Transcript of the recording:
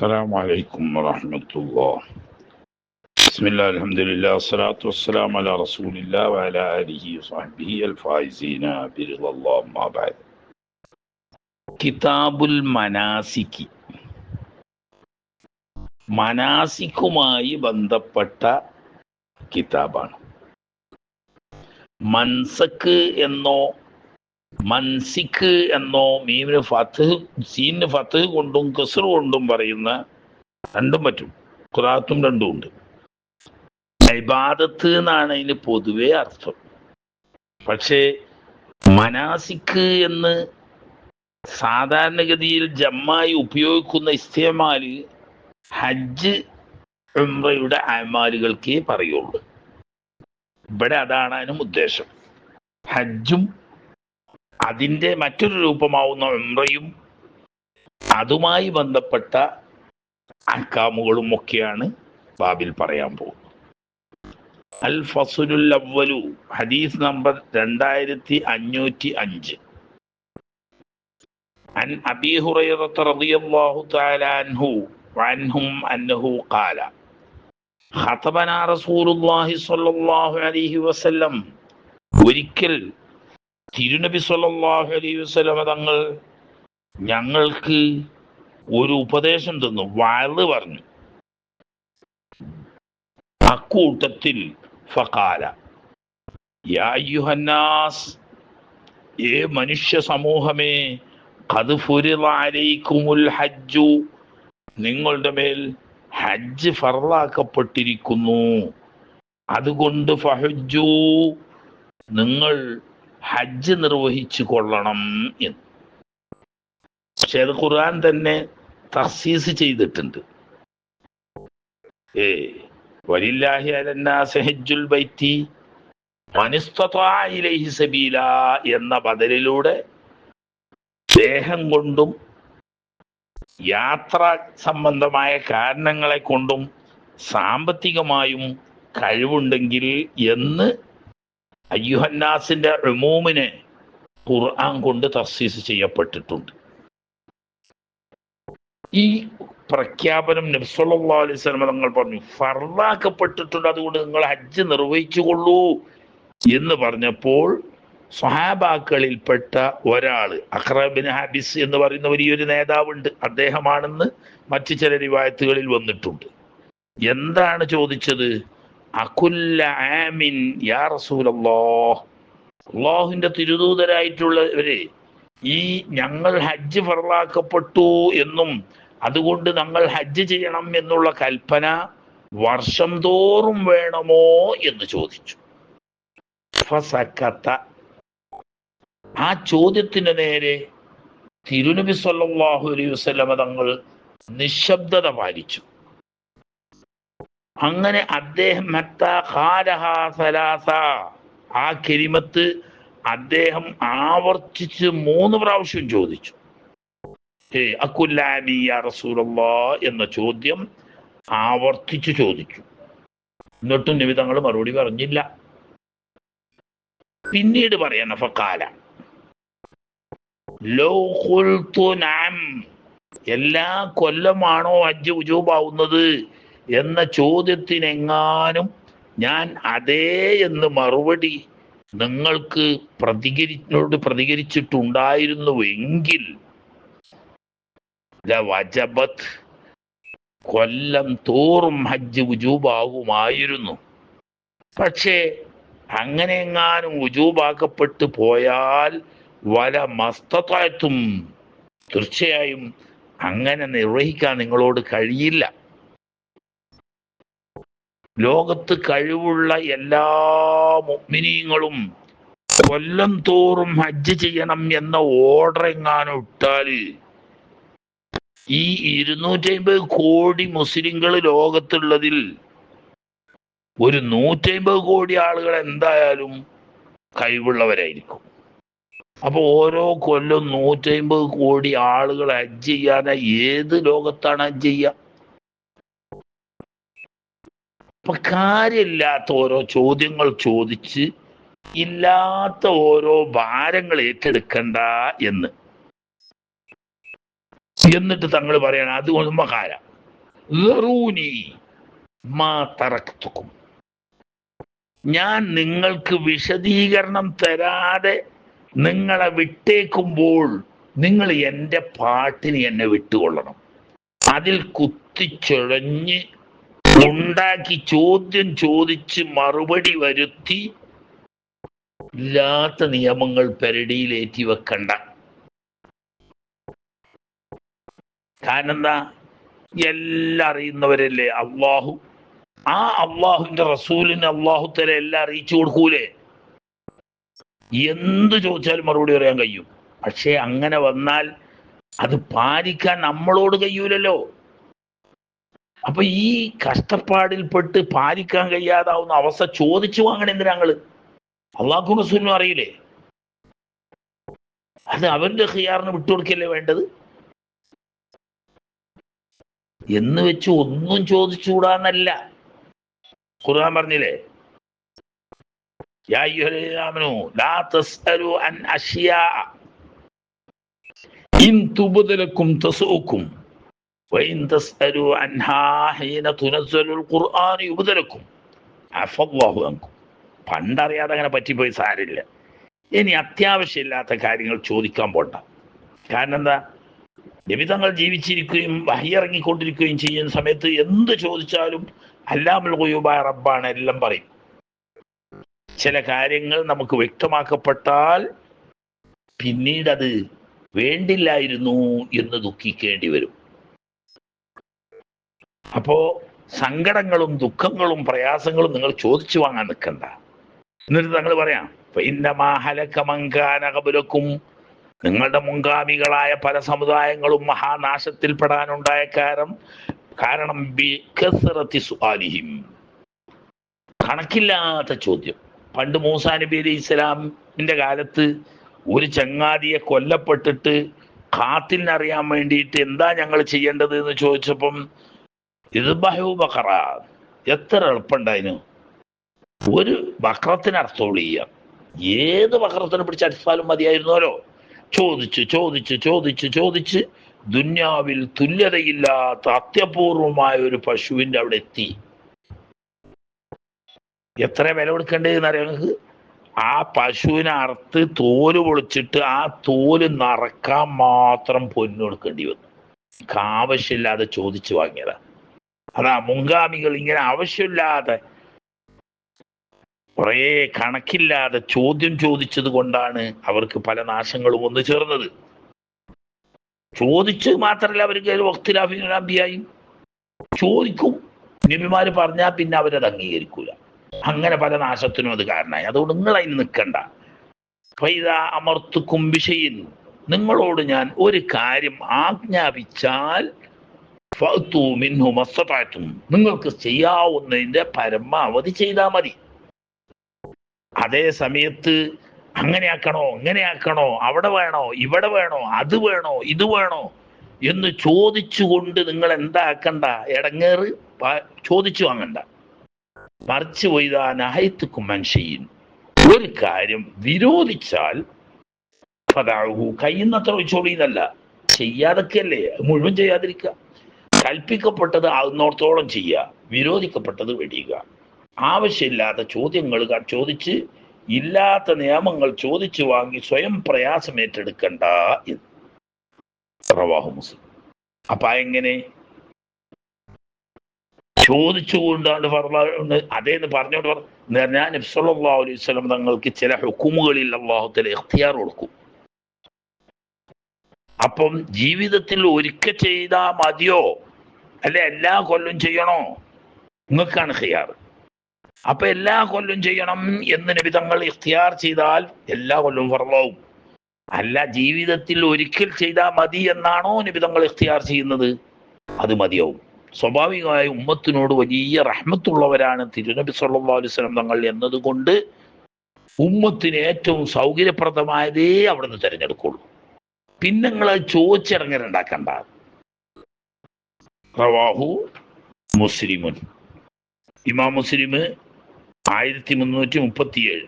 السلام عليكم ورحمة الله بسم الله الحمد لله والصلاة والسلام على رسول الله وعلى آله وصحبه الفائزين برضا الله ما بعد കിതാബുൽ മനാസിക്ക് മനാസിക്കുമായി ബന്ധപ്പെട്ട കിതാബാണ് മൻസക്ക് എന്നോ മൻസിക്ക് എന്നോ മീമിന് ഫത്ത് സീന് ഫത്ത് കൊണ്ടും കസർ കൊണ്ടും പറയുന്ന രണ്ടും പറ്റും. ഖുറാത്തും രണ്ടും ഉണ്ട്. ഇബാദത്ത് എന്നാണ് അതിന് പൊതുവെ അർത്ഥം. പക്ഷേ മനാസിക്ക് എന്ന് സാധാരണഗതിയിൽ ജമ്മായി ഉപയോഗിക്കുന്ന ഇസ്തേമാൽ ഹജ്ജ് ഉംറയുടെ അമാലുകൾക്കേ പറയുള്ളൂ. ഇവിടെ അതാണ് അതിനും ഉദ്ദേശം. ഹജ്ജും അതിൻ്റെ മറ്റൊരു രൂപമാവുന്ന ഉംറയും അതുമായി ബന്ധപ്പെട്ട അക്കാമുകളും ഒക്കെയാണ് ബാബിൽ പറയാൻ പോകുന്നത് അൽ ഫസുലുൽ അവലു ഹദീസ് നമ്പർ രണ്ടായിരത്തി അഞ്ഞൂറ്റി അഞ്ച് عن أبي هريرة رضي الله تعالى عنه وعنهم أنه قال خطبنا رسول الله صلى الله عليه وسلم ഒരിക്കൽ തിരുനബി സല്ലാഹു അലൈഹി വസല്ലമ തങ്ങൾ ഞങ്ങൾക്ക് ഒരു ഉപദേശം തന്നു. വാഴ് പറഞ്ഞു. അക്കൂട്ടത്തിൽ ഫകാല യാ അയ്യുഹന്നാസ് ഏ മനുഷ്യ സമൂഹമേ കത് ഫുരിള അലൈക്കുമുൽ ഹജ്ജു നിങ്ങളുടെ മേൽ ഹജ്ജ് ഫറാക്കപ്പെട്ടിരിക്കുന്നു അതുകൊണ്ട് ഫഹജ്ജു നിങ്ങൾ ഹജ്ജ് നിർവഹിച്ചു കൊള്ളണം എന്ന്. പക്ഷേ അത് ഖുർആൻ തന്നെ തഹസീസ് ചെയ്തിട്ടുണ്ട്. ഏ വലില്ലാഹി അലന്നാസ് ഹജ്ജുൽ ബൈത്തി മനിസ്തതാ ഇലൈഹി സബീല എന്ന ബദലിലൂടെ ദേഹം കൊണ്ടും യാത്ര സംബന്ധമായ കാരണങ്ങളെ കൊണ്ടും സാമ്പത്തികമായും കഴിവുണ്ടെങ്കിൽ എന്ന് അയ്യുഹന്നാസിന്റെ റിമൂമിനെ ഖുർആൻ കൊണ്ട് തർസീസ് ചെയ്യപ്പെട്ടിട്ടുണ്ട്. ഈ പ്രഖ്യാപനം നബ്സല്ലാ അലൈഹി സ്വലമ തങ്ങൾ പറഞ്ഞു ഫർദാക്കപ്പെട്ടിട്ടുണ്ട്. അതുകൊണ്ട് നിങ്ങൾ ഹജ്ജ് നിർവഹിച്ചുകൊള്ളൂ എന്ന് പറഞ്ഞപ്പോൾ സ്വഹാബാക്കളിൽപ്പെട്ട ഒരാൾ അഖ്റബിൻ ഹാബിസ് എന്ന് പറയുന്ന വലിയൊരു നേതാവുണ്ട്. അദ്ദേഹമാണെന്ന് മറ്റു ചില റിവായത്തുകളിൽ വന്നിട്ടുണ്ട്. എന്താണ് ചോദിച്ചത്? അകുല്ല ആമിൻ യാ റസൂലല്ലോ അള്ളാഹുവിന്റെ തിരുദൂതരായിട്ടുള്ളവര് ഈ ഞങ്ങൾ ഹജ്ജ് ഫറലാക്കപ്പെട്ടു എന്നും അതുകൊണ്ട് ഞങ്ങൾ ഹജ്ജ് ചെയ്യണം എന്നുള്ള കൽപ്പന വർഷം തോറും വേണമോ എന്ന് ചോദിച്ചു. ഫസക്കത്ത ആ ചോദ്യത്തിന് നേരെ തിരുനബി സല്ലല്ലാഹു അലൈഹി വസല്ലം തങ്ങൾ നിശബ്ദത പാലിച്ചു. അങ്ങനെ അദ്ദേഹം ആ കിരിമത്ത് അദ്ദേഹം ആവർത്തിച്ച് മൂന്ന് പ്രാവശ്യം ചോദിച്ചു. ഏ എന്ന ചോദ്യം ആവർത്തിച്ച് ചോദിച്ചു. എന്നിട്ടും നിമിതങ്ങൾ മറുപടി പറഞ്ഞില്ല. പിന്നീട് പറയണ ഫക്കാല എല്ലാ കൊല്ലമാണോ അജ്ജ് ഉജൂബാവുന്നത് എന്ന ചോദ്യത്തിനെങ്ങാനും ഞാൻ അതേ എന്ന് മറുപടി നിങ്ങൾക്ക് പ്രതികരിനോട് പ്രതികരിച്ചിട്ടുണ്ടായിരുന്നുവെങ്കിൽ വജബത്ത് കൊല്ലം തോറും ഹജ്ജ് ഉജൂബാകുമായിരുന്നു പക്ഷേ അങ്ങനെ എങ്ങാനും ഉജൂബാക്കപ്പെട്ടു പോയാൽ വല മസ്തത്വത്തും തീർച്ചയായും അങ്ങനെ നിർവഹിക്കാൻ നിങ്ങളോട് കഴിയില്ല. ലോകത്ത് കഴിവുള്ള എല്ലാ മുഗ്മിനീങ്ങളും കൊല്ലം തോറും ഹജ്ജ് ചെയ്യണം എന്ന ഓർഡർ എങ്ങാനും ഇട്ടാൽ ഈ ഇരുന്നൂറ്റി അമ്പത് കോടി മുസ്ലിങ്ങൾ ലോകത്തുള്ളതിൽ ഒരു നൂറ്റമ്പത് കോടി ആളുകൾ എന്തായാലും കഴിവുള്ളവരായിരിക്കും. അപ്പൊ ഓരോ കൊല്ലം നൂറ്റമ്പത് കോടി ആളുകൾ ഹജ്ജ് ചെയ്യാൻ ഏത് ലോകത്താണ് ഹജ്ജ് ചെയ്യുക? അപ്പൊ കാര്യമില്ലാത്ത ഓരോ ചോദ്യങ്ങൾ ചോദിച്ച് ഇല്ലാത്ത ഓരോ ഭാരങ്ങൾ ഏറ്റെടുക്കണ്ട എന്ന്. എന്നിട്ട് തങ്ങൾ പറയണം അത് ഉമ്മകാര മാറക്കും ഞാൻ നിങ്ങൾക്ക് വിശദീകരണം തരാതെ നിങ്ങളെ വിട്ടേക്കുമ്പോൾ നിങ്ങൾ എന്റെ പാട്ടിന് എന്നെ വിട്ടുകൊള്ളണം. അതിൽ കുത്തിച്ചുഴഞ്ഞ് ഉണ്ടാക്കി ചോദ്യം ചോദിച്ച് മറുപടി വരുത്തി ഇല്ലാത്ത നിയമങ്ങൾ പെരടിയിലേറ്റി വെക്കണ്ട. കാരണം എന്താ എല്ലാം അറിയുന്നവരല്ലേ അള്ളാഹു? ആ അള്ളാഹുവിന്റെ റസൂലിന് അള്ളാഹു തല എല്ലാം അറിയിച്ചു കൊടുക്കൂലേ? എന്ത് ചോദിച്ചാലും മറുപടി പറയാൻ കഴിയും. പക്ഷെ അങ്ങനെ വന്നാൽ അത് പാലിക്കാൻ നമ്മളോട് കഴിയൂലല്ലോ. അപ്പൊ ഈ കഷ്ടപ്പാടിൽപ്പെട്ട് പാലിക്കാൻ കഴിയാതാവുന്ന അവസ്ഥ ചോദിച്ചു വാങ്ങണ എന്തിനാ ഞങ്ങൾ അള്ളാഹു റസൂലിനും അറിയില്ലേ? അത് അവന്റെ ഹിയാറിന് വിട്ടുകൊടുക്കല്ലേ വേണ്ടത്? എന്ന് വെച്ച് ഒന്നും ചോദിച്ചുകൂടാന്നല്ല ഖുർആൻ പറഞ്ഞില്ലേ? ഉപതരക്കും പണ്ടറിയാതെ അങ്ങനെ പറ്റിപ്പോയി സാരില്ല. ഇനി അത്യാവശ്യമില്ലാത്ത കാര്യങ്ങൾ ചോദിക്കാൻ പോണ്ട. കാരണം എന്താ? നിമിതങ്ങൾ ജീവിച്ചിരിക്കുകയും വഹിയിറങ്ങിക്കൊണ്ടിരിക്കുകയും ചെയ്യുന്ന സമയത്ത് എന്ത് ചോദിച്ചാലും അല്ലാമുൽ കൊയ്യൂബായ റബ്ബാണ് എല്ലാം പറയും. ചില കാര്യങ്ങൾ നമുക്ക് വ്യക്തമാക്കപ്പെട്ടാൽ പിന്നീടത് വേണ്ടില്ലായിരുന്നു എന്ന് ദുഃഖിക്കേണ്ടി വരും. അപ്പോ സങ്കടങ്ങളും ദുഃഖങ്ങളും പ്രയാസങ്ങളും നിങ്ങൾ ചോദിച്ചു വാങ്ങാൻ നിൽക്കണ്ട. എന്നിട്ട് തങ്ങൾ പറയാം പിന്നമാഹലക്കമങ്കാനകബുലക്കും നിങ്ങളുടെ മുൻഗാമികളായ പല സമുദായങ്ങളും മഹാനാശത്തിൽപ്പെടാനുണ്ടായ കാരണം കാരണം സുആലിഹിം. കണക്കില്ലാത്ത ചോദ്യം. പണ്ട് മൂസാ നബി അലി ഇസ്ലാമിന്റെ കാലത്ത് ഒരു ചങ്ങാതിയെ കൊല്ലപ്പെട്ടിട്ട് കാത്തിനറിയാൻ വേണ്ടിയിട്ട് എന്താ ഞങ്ങൾ ചെയ്യേണ്ടത് എന്ന് ചോദിച്ചപ്പം ഇത് ബഹു ബക്കറ എത്ര എളുപ്പമുണ്ടായിരുന്നു ഒരു ബക്രത്തിന് ചെയ്യാം ഏത് ബക്രത്തിനെ പിടിച്ച് അടിസ്ഥാനം മതിയായിരുന്നോലോ? ചോദിച്ച് ചോദിച്ച് ചോദിച്ച് ചോദിച്ച് ദുന്യാവിൽ തുല്യതയില്ലാത്ത അത്യപൂർവമായ ഒരു പശുവിന്റെ അവിടെ എത്തി. എത്ര വില കൊടുക്കേണ്ടതെന്ന് അറിയാം നിങ്ങൾക്ക് ആ പശുവിനെ അറുത്ത് തോൽ പൊളിച്ചിട്ട് ആ തോൽ നറക്കാൻ മാത്രം പൊന്നു കൊടുക്കേണ്ടി വന്നു. ആവശ്യമില്ലാതെ ചോദിച്ചു വാങ്ങിയതാ. അതാ മുൻഗാമികൾ ഇങ്ങനെ ആവശ്യമില്ലാതെ കുറേ കണക്കില്ലാതെ ചോദ്യം ചോദിച്ചത് കൊണ്ടാണ് അവർക്ക് പല നാശങ്ങളും വന്നു ചേർന്നത്. ചോദിച്ച് മാത്രമല്ല അവർക്ക് വക്തിലാഫിനായി ചോദിക്കും. നബിമാര് പറഞ്ഞാൽ പിന്നെ അവരത് അംഗീകരിക്കൂല. അങ്ങനെ പല നാശത്തിനും അത് കാരണമായി. അതുകൊണ്ട് നിങ്ങൾ അതിന് നിൽക്കണ്ട. ഫൈദ അമർത്തുക്കും വിഷയിൻ നിങ്ങളോട് ഞാൻ ഒരു കാര്യം ആജ്ഞാപിച്ചാൽ നിങ്ങൾക്ക് ചെയ്യാവുന്നതിന്റെ പരമാവധി ചെയ്താൽ മതി. അതേ സമയത്ത് അങ്ങനെയാക്കണോ ഇങ്ങനെയാക്കണോ അവിടെ വേണോ ഇവിടെ വേണോ അത് വേണോ ഇത് വേണോ എന്ന് ചോദിച്ചുകൊണ്ട് നിങ്ങൾ എന്താക്കണ്ട ഇടങ്ങേറ് ചോദിച്ചു വാങ്ങണ്ട. മറിച്ച് വൈതാനഹൈത്തുക്കും മനുഷ്യൻ ഒരു കാര്യം വിരോധിച്ചാൽ കയ്യുന്നത്ര ഒഴിച്ചോളിന്നല്ല. ചെയ്യാതൊക്കെയല്ലേ? മുഴുവൻ ചെയ്യാതിരിക്കുക കൽപ്പിക്കപ്പെട്ടത് ആകുന്നോടത്തോളം ചെയ്യുക വിരോധിക്കപ്പെട്ടത് വെടിയുക. ആവശ്യമില്ലാത്ത ചോദ്യങ്ങൾ ചോദിച്ച് ഇല്ലാത്ത നിയമങ്ങൾ ചോദിച്ചു വാങ്ങി സ്വയം പ്രയാസം ഏറ്റെടുക്കണ്ട എന്ന്. റവാഹു മുസ്ലിം. അപ്പൊ എങ്ങനെ ചോദിച്ചുകൊണ്ടാണ് പറഞ്ഞ അതേന്ന് പറഞ്ഞോണ്ട് പറഞ്ഞു ഞാൻ അലൈഹി സ്വലം തങ്ങൾക്ക് ചില ഹുക്കുമുകളിൽ അള്ളാഹുത്തിൽ ഇഖ്തിയാർ കൊടുക്കും. അപ്പം ജീവിതത്തിൽ ഒരിക്കൽ ചെയ്താൽ മതിയോ? അല്ലെ എല്ലാ കൊല്ലം ചെയ്യണോ? നിങ്ങൾക്കാണ് ഹിയാർ അപ്പൊ എല്ലാ കൊല്ലം ചെയ്യണം എന്ന് നബി തങ്ങൾ ഇഖ്തിയാർ ചെയ്താൽ എല്ലാ കൊല്ലവും ഫർലാവും അല്ല ജീവിതത്തിൽ ഒരിക്കൽ ചെയ്താൽ മതി എന്നാണോ നബി തങ്ങൾ ഇഖ്തിയാർ ചെയ്യുന്നത്? അത് മതിയാവും. സ്വാഭാവികമായ ഉമ്മത്തിനോട് വലിയ റഹ്മത്തുള്ളവരാണ് തിരുനബി സല്ലാ അലൈഹി വസല്ലം തങ്ങൾ എന്നതുകൊണ്ട് ഉമ്മത്തിന് ഏറ്റവും സൗകര്യപ്രദമായതേ അവിടുന്ന് തിരഞ്ഞെടുക്കുള്ളൂ. പിന്നെ നിങ്ങൾ ചോദിച്ചിറങ്ങലുണ്ടാക്കണ്ട റവാഹു മുസ്ലിമുൻ. ഇമാം മുസ്ലിം ആയിരത്തി മുന്നൂറ്റി മുപ്പത്തിയേഴ്.